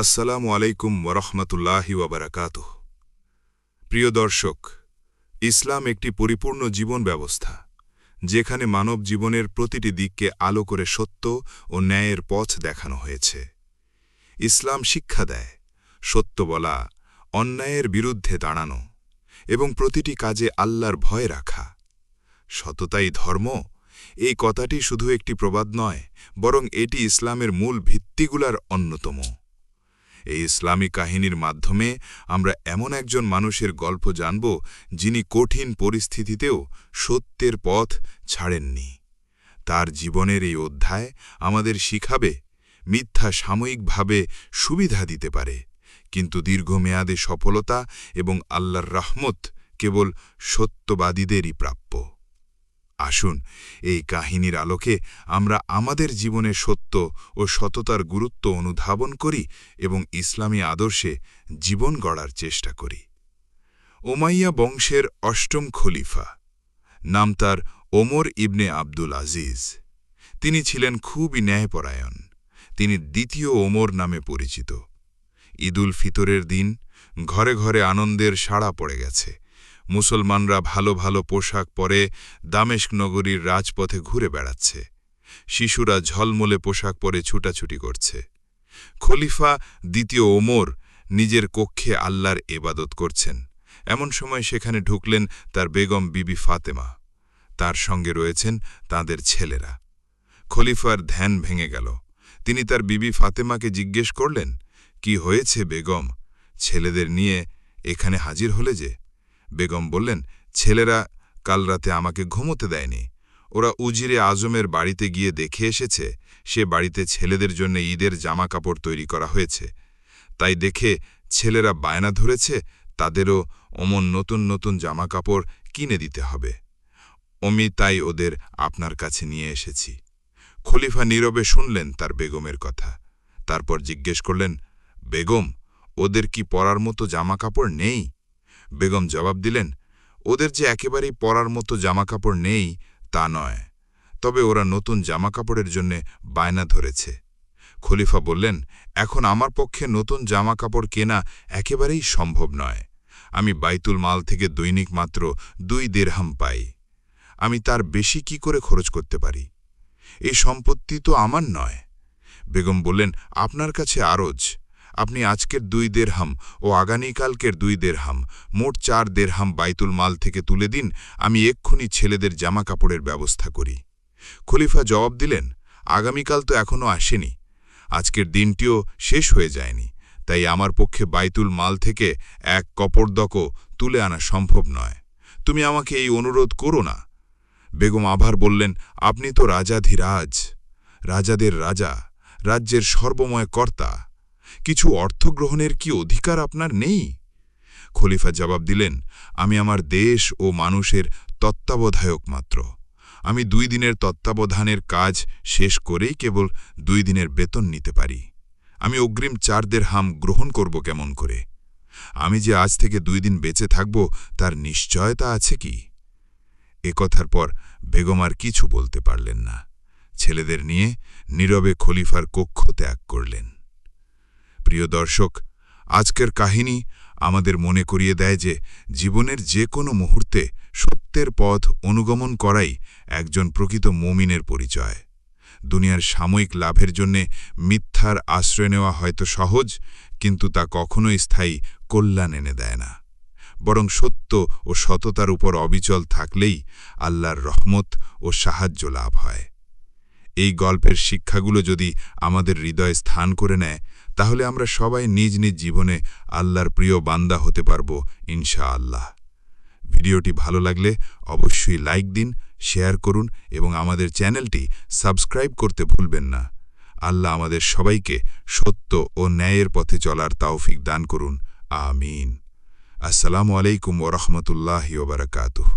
আসসালামু আলাইকুম ওরহমতুল্লাহি ওবরাকাত প্রিয় দর্শক, ইসলাম একটি পরিপূর্ণ জীবন ব্যবস্থা, যেখানে মানব জীবনের প্রতিটি দিককে আলো করে সত্য ও ন্যায়ের পথ দেখানো হয়েছে। ইসলাম শিক্ষা দেয়, সত্য বলা, অন্যায়ের বিরুদ্ধে দাঁড়ানো এবং প্রতিটি কাজে আল্লাহর ভয় রাখা। সততাই ধর্ম? এই কথাটি শুধু একটি প্রবাদ নয়, বরং এটি ইসলামের মূল ভিত্তিগুলার অন্যতম। এই ইসলামী কাহিনীর মাধ্যমে আমরা এমন একজন মানুষের গল্প জানব যিনি কঠিন পরিস্থিতিতেও সত্যের পথ ছাড়েননি। তার জীবনের এই অধ্যায় আমাদের শিখাবে, মিথ্যা সাময়িকভাবে সুবিধা দিতে পারে, কিন্তু দীর্ঘমেয়াদে সফলতা এবং আল্লাহর রহমত কেবল সত্যবাদীদেরই প্রাপ্য। আসুন, এই কাহিনীর আলোকে আমরা আমাদের জীবনে সত্য ও সততার গুরুত্ব অনুধাবন করি এবং ইসলামী আদর্শে জীবন গড়ার চেষ্টা করি। ওমাইয়া বংশের অষ্টম খলিফা, নাম তার ওমর ইবনে আব্দুল আজিজ। তিনি ছিলেন খুবই ন্যায়পরায়ণ। তিনি দ্বিতীয় ওমর নামে পরিচিত। ঈদুল ফিতরের দিন ঘরে ঘরে আনন্দের সাড়া পড়ে গেছে। মুসলমানরা ভালো ভালো পোশাক পরে দামেস্ক নগরীর রাজপথে ঘুরে বেড়াচ্ছে। শিশুরা ঝলমলে পোশাক পরে ছুটাছুটি করছে। খলিফা দ্বিতীয় ওমর নিজের কক্ষে আল্লাহর এবাদত করছেন। এমন সময় সেখানে ঢুকলেন তার বেগম বিবি ফাতেমা। তার সঙ্গে রয়েছেন তাদের ছেলেরা। খলিফার ধ্যান ভেঙে গেল। তিনি তার বিবি ফাতেমাকে জিজ্ঞেস করলেন, কি হয়েছে বেগম? ছেলেদের নিয়ে এখানে হাজির হলে যে? বেগম বললেন, ছেলেরা কাল রাতে আমাকে ঘুমোতে দেয়নি। ওরা উজিরে আজমের বাড়িতে গিয়ে দেখে এসেছে, সে বাড়িতে ছেলেদের জন্য ঈদের জামা কাপড় তৈরি করা হয়েছে। তাই দেখে ছেলেরা বায়না ধরেছে, তাদেরও অমন নতুন নতুন জামা কাপড় কিনে দিতে হবে। অমি তাই ওদের আপনার কাছে নিয়ে এসেছি। খলিফা নীরবে শুনলেন তার বেগমের কথা। তারপর জিজ্ঞেস করলেন, বেগম, ওদের কি পরার মতো জামা কাপড় নেই? বেগম জবাব দিলেন, ওদের যে একেবারেই পরার মতো জামাকাপড় নেই, তা নয়। তবে ওরা নতুন জামাকাপড়ের জন্য বায়না ধরেছে। খলিফা বললেন, এখন আমার পক্ষে নতুন জামাকাপড় কেনা একেবারেই সম্ভব নয়। আমি বাইতুল মাল থেকে দৈনিক মাত্র দুই দেড়হাম পাই। আমি তার বেশি কি করে খরচ করতে পারি? এই সম্পত্তি তো আমার নয়। বেগম বললেন, আপনার কাছে আরজ। আপনি আজকের দুই দেড়হাম ও আগামীকালকের দুই দেড়হাম, মোট চার দেড়হাম বাইতুল মাল থেকে তুলে দিন, আমি এক্ষুনি ছেলেদের জামা কাপড়ের ব্যবস্থা করি। খলিফা জবাব দিলেন, আগামীকাল তো এখনও আসেনি, আজকের দিনটিও শেষ হয়ে যায়নি, তাই আমার পক্ষে বাইতুল মাল থেকে এক কপরদকও তুলে আনা সম্ভব নয়। তুমি আমাকে এই অনুরোধ করো না। বেগম আভার বললেন, আপনি তো রাজাধিরাজ, রাজাদের রাজা, রাজ্যের সর্বময় কর্তা। কিছু অর্থ গ্রহণের কি অধিকার আপনার নেই? খলিফা জবাব দিলেন, আমি আমার দেশ ও মানুষের তত্ত্বাবধায়ক মাত্র। আমি দুই দিনের তত্ত্বাবধানের কাজ শেষ করেই কেবল দুই দিনের বেতন নিতে পারি। আমি অগ্রিম চারদের হাম গ্রহণ করব কেমন করে? আমি যে আজ থেকে দুই দিন বেঁচে থাকব, তার নিশ্চয়তা আছে কি? একথার পর বেগম আর কিছু বলতে পারলেন না। ছেলেদের নিয়ে নীরবে খলিফার কক্ষ ত্যাগ করলেন। প্রিয় দর্শক, আজকের কাহিনী আমাদের মনে করিয়ে দেয় যে জীবনের যে কোনো মুহূর্তে সত্যের পথ অনুগমন করাই একজন প্রকৃত মমিনের পরিচয়। দুনিয়ার সাময়িক লাভের জন্যে মিথ্যার আশ্রয় নেওয়া হয়তো সহজ, কিন্তু তা কখনোই স্থায়ী কল্যাণ এনে দেয় না। বরং সত্য ও সততার উপর অবিচল থাকলেই আল্লাহর রহমত ও সাহায্য লাভ হয়। এই গল্পের শিক্ষাগুলো যদি আমাদের হৃদয়ে স্থান করে নেয়, তাহলে আমরা সবাই নিজ নিজ জীবনে আল্লাহর প্রিয় বান্দা হতে পারব ইনশা আল্লাহ ভিডিওটি ভালো লাগলে অবশ্যই লাইক দিন, শেয়ার করুন এবং আমাদের চ্যানেলটি সাবস্ক্রাইব করতে ভুলবেন না। আল্লাহ আমাদের সবাইকে সত্য ও ন্যায়ের পথে চলার তাওফিক দান করুন। আমিন। আসসালামু আলাইকুম ওরহমতুল্লাহ ওবরাকাতুহ